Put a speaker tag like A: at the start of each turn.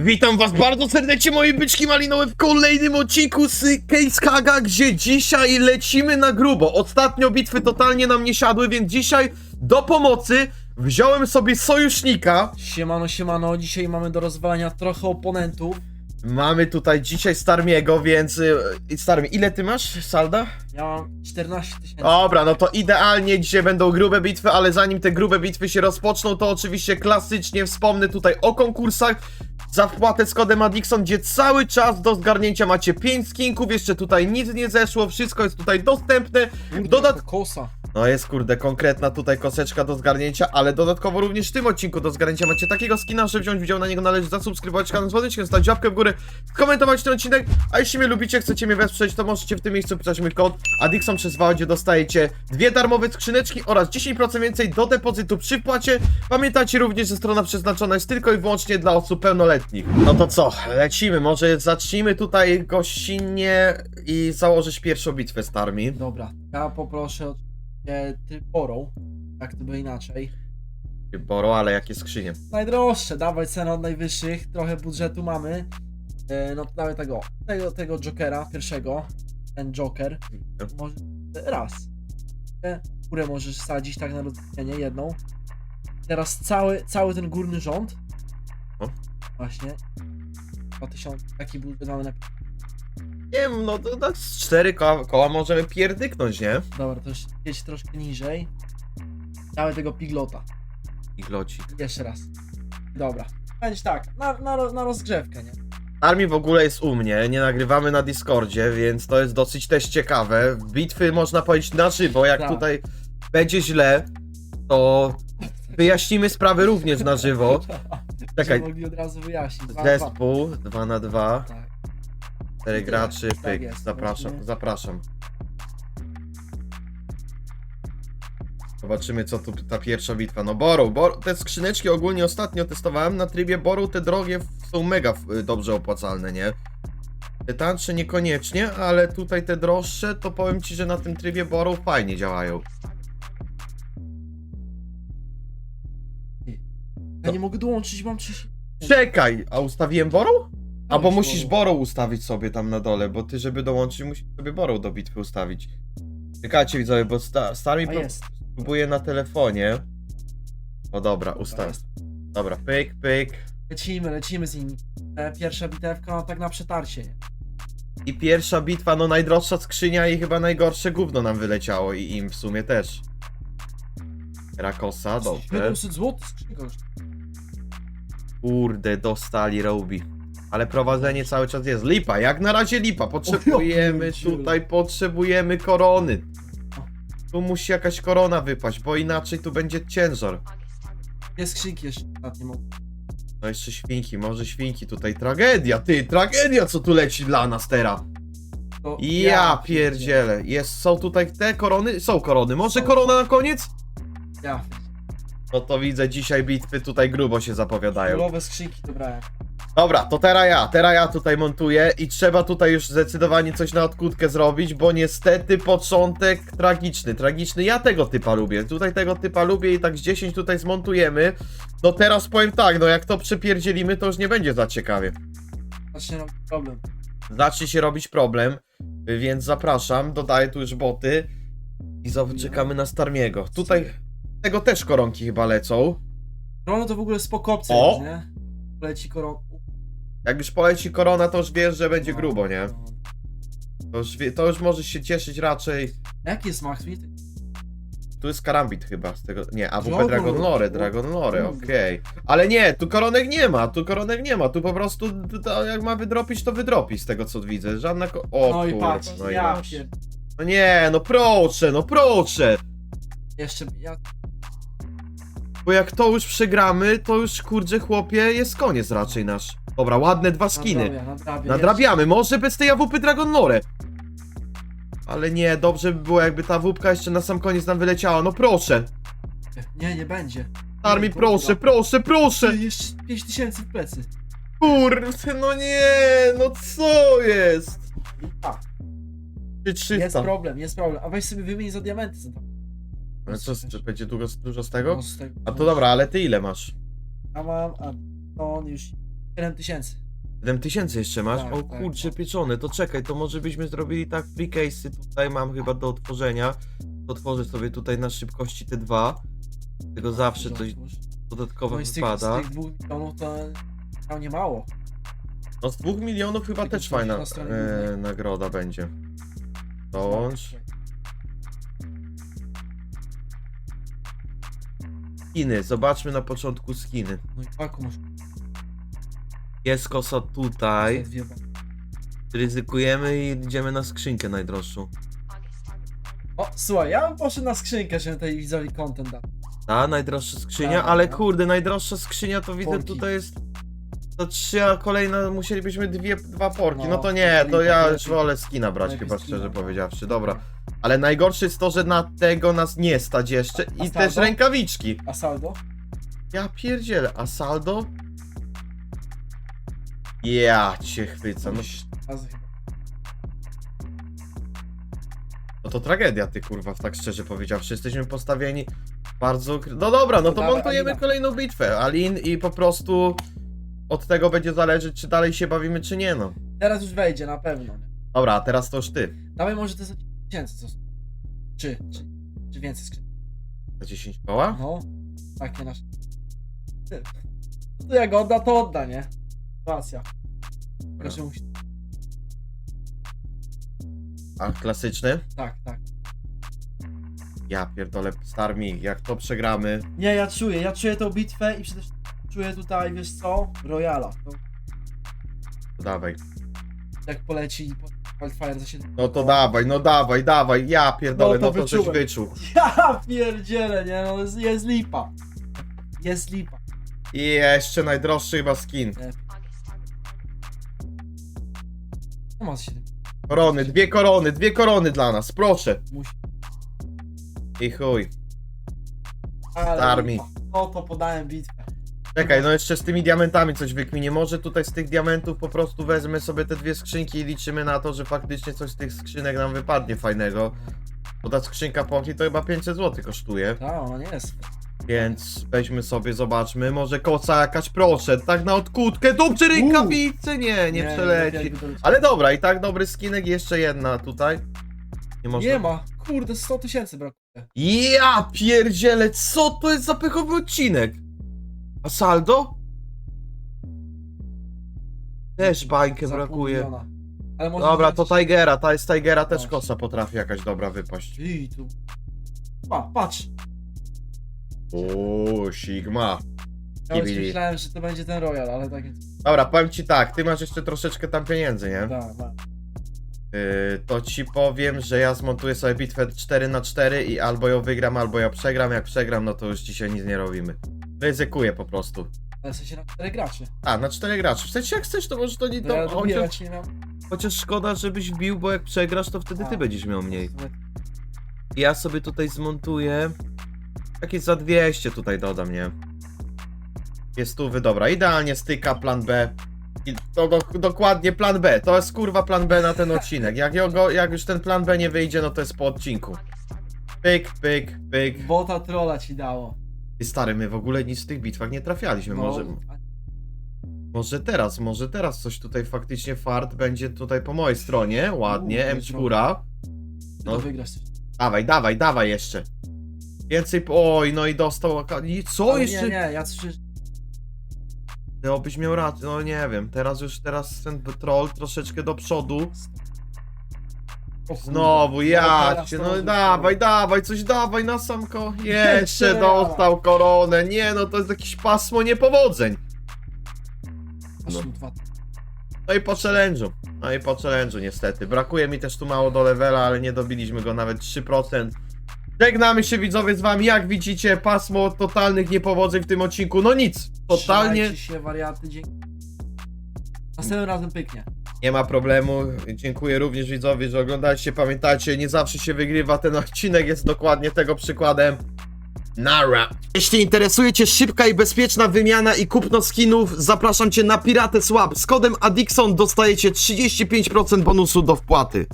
A: Witam was bardzo serdecznie, moje byczki malinowe, w kolejnym odcinku z Case Haga, gdzie dzisiaj lecimy na grubo. Ostatnio bitwy totalnie nam nie siadły, więc dzisiaj do pomocy wziąłem sobie sojusznika.
B: Siemano, siemano, dzisiaj mamy do rozwalania trochę oponentów.
A: Mamy tutaj dzisiaj Starmiego, więc... y, Starmi, ile ty masz salda?
B: Ja mam 14 tysięcy.
A: Dobra, no to idealnie dzisiaj będą grube bitwy, ale zanim te grube bitwy się rozpoczną, to oczywiście klasycznie wspomnę tutaj o konkursach za wpłatę z kodem Adixon, gdzie cały czas do zgarnięcia macie 5 skinków, jeszcze tutaj nic nie zeszło, wszystko jest tutaj dostępne. Dodat-
B: kosa.
A: No jest kurde, konkretna tutaj koseczka do zgarnięcia, ale dodatkowo również w tym odcinku do zgarnięcia macie takiego skina, że wziąć udział na niego należy zasubskrybować kanał z dzwoneczkiem, stać łapkę w górę, skomentować ten odcinek, a jeśli mnie lubicie, chcecie mnie wesprzeć, to możecie w tym miejscu pisać mój kod Adixon przez gdzie dostajecie dwie darmowe skrzyneczki oraz 10% więcej do depozytu przy wpłacie. Pamiętajcie również, że strona przeznaczona jest tylko i wyłącznie dla osób pełnoletnich. No to co, lecimy, może zacznijmy tutaj gościnnie i założyć pierwszą bitwę z.
B: Dobra, ja poproszę oczywiście tryporą, jak to by inaczej.
A: Boro, ale jakie skrzynie.
B: Najdroższe, dawaj cenę od najwyższych, trochę budżetu mamy. E, no to damy tego, tego, tego Jokera, pierwszego. Ten Joker. Może raz. E, Kurę możesz sadzić tak na rozliczenie, jedną. Teraz cały, cały ten górny rząd.
A: O.
B: Właśnie. 2000, taki budżet mamy na
A: Nie wiem, no to z cztery koła, koła możemy pierdyknąć, nie?
B: Dobra, to już jedź troszkę niżej. Damy tego piglota.
A: Igloci.
B: Jeszcze raz. Dobra. Będzie tak, na, na, na rozgrzewkę, nie?
A: Armii w ogóle jest u mnie, nie nagrywamy na Discordzie, więc to jest dosyć też ciekawe. Bitwy można powiedzieć na żywo, jak
B: Tak.
A: tutaj będzie źle, to wyjaśnimy sprawy również na żywo. Czekaj.
B: Żeby mogli od razu wyjaśnić. Dwa, dwa.
A: Zespół 2 na 2
B: Tak.
A: 4 graczy,
B: Tak
A: pyk,
B: jest,
A: zapraszam,
B: właśnie.
A: zapraszam. Zobaczymy co tu ta pierwsza bitwa. No Boru, Boru, te skrzyneczki ogólnie ostatnio testowałem na trybie Boru, te drogie są mega y, dobrze opłacalne, nie? Te tańsze niekoniecznie, ale tutaj te droższe, to powiem ci, że na tym trybie Boru fajnie działają.
B: Ja nie mogę dołączyć, mam 30.
A: Czekaj, a ustawiłem Boru? A bo
B: Dołącz
A: musisz. Borą ustawić sobie tam na dole, bo ty, żeby dołączyć, musisz sobie Borą do bitwy ustawić. Czekajcie widzowie, bo sta, Star mi
B: A
A: pro-
B: jest.
A: próbuje na telefonie. O dobra, ustaw.
B: jest.
A: Dobra, pyk, pyk.
B: Lecimy, lecimy z nimi. E, Pierwsza bitewka, no tak na przetarcie. nie?
A: I pierwsza bitwa, no najdroższa skrzynia i chyba najgorsze gówno nam wyleciało i im w sumie też. Rakosa, dobrze.
B: 700 zł skrzynka już.
A: Kurde, dostali Robi. Ale prowadzenie cały czas jest. Lipa, jak na razie lipa. Potrzebujemy tutaj, potrzebujemy korony. Tu musi jakaś korona wypaść, bo inaczej tu będzie ciężar.
B: Dwie skrzynki jeszcze ostatnie mam.
A: No jeszcze świnki, może świnki tutaj. Tragedia, ty, tragedia co tu leci dla nas teraz.
B: To
A: Ja pierdzielę. Jest, są tutaj te korony? Są korony. Może
B: Są.
A: korona na koniec?
B: Ja.
A: No to widzę dzisiaj bitwy tutaj grubo się zapowiadają.
B: Królowe skrzynki dobrałem.
A: Dobra, to teraz ja, teraz ja tutaj montuję i trzeba tutaj już zdecydowanie coś na odkutkę zrobić, bo niestety początek tragiczny, tragiczny, ja tego typa lubię, tutaj tego typa lubię i tak z 10 tutaj zmontujemy, no teraz powiem tak, no jak to przepierdzielimy, to już nie będzie za ciekawie.
B: Zacznie robić problem.
A: Zacznie się robić problem, więc zapraszam, dodaję tu już boty i czekamy na Starmiego. Tutaj tego też koronki chyba lecą.
B: Korona to w ogóle spoko opcja
A: O!
B: nie? Leci koron...
A: Jak już poleci korona, to już wiesz, że będzie grubo, nie? To już, wie, to już możesz się cieszyć raczej.
B: Jaki jest max mit?
A: Tu jest karambit chyba z tego. Nie, AWP
B: Dragon
A: Dragon
B: Lore.
A: Dragon Lore, okej. Ale nie, tu koronek nie ma, tu koronek nie ma, tu po prostu to, to jak ma wydropić, to wydropi z tego co widzę. Żadna ko- O
B: No i
A: kurde,
B: patrz,
A: no i
B: ja
A: masz.
B: pier...
A: No nie, no proszę, no proszę.
B: Jeszcze, ja...
A: Bo jak to już przegramy, to już kurczę chłopie jest koniec raczej nasz. Dobra, ładne dwa skiny.
B: Nadrabiam.
A: Nadrabiamy, może bez tej AWP Dragon Lore. Ale nie, dobrze by było jakby ta AWPka jeszcze na sam koniec nam wyleciała, no proszę.
B: Nie, nie będzie.
A: Armi,
B: Nie,
A: proszę, proszę, proszę.
B: Ty, Jeszcze 5000 w plecy.
A: Kurde, no nie, no co jest?
B: Tak,
A: Czy
B: jest
A: 300?
B: problem, jest problem. A weź sobie wymień za diamenty. za to.
A: Ale co, czy będzie dużo, dużo z tego?
B: No, z tego-
A: A to dobra, ale ty ile masz?
B: Ja mam, a to on już 7000.
A: 7000 jeszcze masz?
B: Tak,
A: o
B: tak,
A: kurczę,
B: no.
A: pieczony, to czekaj, to może byśmy zrobili tak free case'y tutaj mam chyba do otworzenia. Otworzę sobie tutaj na szybkości te dwa. Tego zawsze coś dodatkowo
B: No i z tych,
A: wypada.
B: z tych dwóch milionów to nie mało.
A: No z dwóch milionów chyba
B: Tylko
A: też
B: coś
A: fajna
B: na stronie
A: e,
B: głównej.
A: nagroda będzie. Dołącz. Skiny, zobaczmy na początku skiny.
B: No i paku masz
A: Jest kosa tutaj. Ryzykujemy i idziemy na skrzynkę najdroższą.
B: O, słuchaj, ja bym poszedł na skrzynkę, żeby tej widzowi content dać.
A: Ta najdroższa skrzynia,
B: Tak,
A: ale
B: no.
A: kurde, najdroższa skrzynia to widzę tutaj jest. To trzy, a kolejna musielibyśmy dwie, dwa porki. No,
B: No,
A: to nie, to ja
B: lepiej.
A: już wolę skina brać,
B: Lepiej
A: chyba
B: skina,
A: szczerze powiedziawszy. Dobra. Ale najgorsze jest to, że na tego nas nie stać jeszcze i
B: A
A: też
B: saldo?
A: rękawiczki.
B: A saldo?
A: Ja pierdzielę, a saldo? Ja cię chwycę. No,
B: Coś razy chyba.
A: no to tragedia, ty kurwa, tak szczerze powiedziawszy. Jesteśmy postawieni bardzo. No dobra, no to
B: Dawaj,
A: montujemy
B: Alina.
A: kolejną bitwę. Alin i po prostu od tego będzie zależeć, czy dalej się bawimy, czy nie, no.
B: Teraz już wejdzie, na pewno.
A: Dobra, a teraz to już ty.
B: Dawaj może te za 1000, co? Czy, czy, czy więcej skrzynek?
A: Za 10 koła?
B: No, takie nasze. Ty. No to jak odda, to odda, nie? Tylko, że musi...
A: A klasyczny?
B: Tak, tak.
A: Ja pierdolę, star mi, jak to przegramy.
B: Nie, ja czuję, ja czuję tą bitwę i przede wszystkim czuję tutaj, wiesz co? Royala. To
A: To dawaj.
B: jak poleci Wildfire za 7.
A: No to dawaj, no dawaj, dawaj. Ja pierdolę,
B: No
A: no
B: to
A: to, żeś
B: wyczułem.
A: wyczuł.
B: Ja pierdzielę, nie? No jest, jest lipa. Jest lipa.
A: I jeszcze najdroższy chyba skin.
B: Nie ma 7.
A: Korony, dwie korony, dwie korony dla nas, proszę.
B: Musi.
A: I chuj.
B: Ale
A: Armii.
B: lipa. No to podałem bitwę.
A: Czekaj, no jeszcze z tymi diamentami coś wykminie. Może tutaj z tych diamentów po prostu wezmę sobie te dwie skrzynki i liczymy na to, że faktycznie coś z tych skrzynek nam wypadnie fajnego. Bo ta skrzynka pochli to chyba 500 zł kosztuje.
B: Tak, ona nie jest.
A: Więc weźmy sobie, zobaczmy. Może koca jakaś proszę, tak na odkutkę. Dobrze rękawice! Nie, nie, przeleci.
B: jakby doleciało.
A: Ale dobra, i tak dobry skinek, jeszcze jedna tutaj. Nie można.
B: Nie ma. Kurde, 100 tysięcy brakuje.
A: Ja pierdzielę, co to jest za pechowy odcinek? A saldo? Też bańkę
B: Za pół
A: brakuje.
B: miliona. Ale może
A: Dobra, to Tigera, ta jest Tigera też
B: Właśnie.
A: kosa potrafi jakaś dobra wypaść.
B: Ej, tu. Pa, patrz.
A: Uuu, Sigma.
B: Ja już
A: Kibili.
B: myślałem, że to będzie ten Royal, ale tak jest.
A: Dobra, powiem ci tak, ty masz jeszcze troszeczkę tam pieniędzy, nie?
B: Da, da.
A: Yy, to ci powiem, że ja zmontuję sobie bitwę 4 na 4 i albo ją wygram, albo ją przegram. Jak przegram, no to już dzisiaj nic nie robimy. Ryzykuję po prostu.
B: Ale w sensie na 4 graczy.
A: A, na 4 graczy. W sensie jak chcesz, to może to nie
B: To
A: to.
B: ja
A: chociaż,
B: nie miałem.
A: chociaż szkoda, żebyś bił, bo jak przegrasz, to wtedy ty
B: A,
A: będziesz miał mniej. Ja sobie tutaj zmontuję. Jakieś za 200 tutaj dodam, nie? Jest stówy, dobra. Idealnie styka, plan B. I to do, dokładnie plan B. To jest kurwa plan B na ten odcinek. Jak, ja go, jak już ten plan B nie wyjdzie, no to jest po odcinku. Pyk, pyk, pyk.
B: Bota trolla ci dało.
A: I stary, my w ogóle nic w tych bitwach nie trafialiśmy. Może,
B: a-
A: może teraz, może teraz coś tutaj faktycznie fart będzie tutaj po mojej stronie. Ładnie,
B: Uuu,
A: M4.
B: No.
A: No.
B: wygrasz.
A: Dawaj, dawaj, dawaj jeszcze. Więcej. Oj, no i dostał. aka- I co
B: Ale
A: jeszcze?
B: Nie, nie, ja.
A: Ty obyś miał rację. No nie wiem. Teraz już teraz ten troll troszeczkę do przodu. Znowu, ja
B: teraz
A: cię, no dawaj, dawaj, coś dawaj na sam ko... Jeszcze dostał koronę. Nie no, to jest jakieś pasmo niepowodzeń. No. No i po challenge'u. No i po challenge'u niestety. Brakuje mi też tu mało do levela, ale nie dobiliśmy go nawet 3%. Żegnamy się widzowie z wami. Jak widzicie, pasmo totalnych niepowodzeń w tym odcinku. No nic. Totalnie
B: Trzymajcie się wariaty, dzięki. Następnym razem pyknie.
A: Nie ma problemu. Dziękuję również widzowie, że oglądaliście. Pamiętajcie, nie zawsze się wygrywa. Ten odcinek jest dokładnie tego przykładem. Nara. Jeśli interesuje Cię szybka i bezpieczna wymiana i kupno skinów, zapraszam Cię na Piratę Swap. Z kodem Adixon dostajecie 35% bonusu do wpłaty.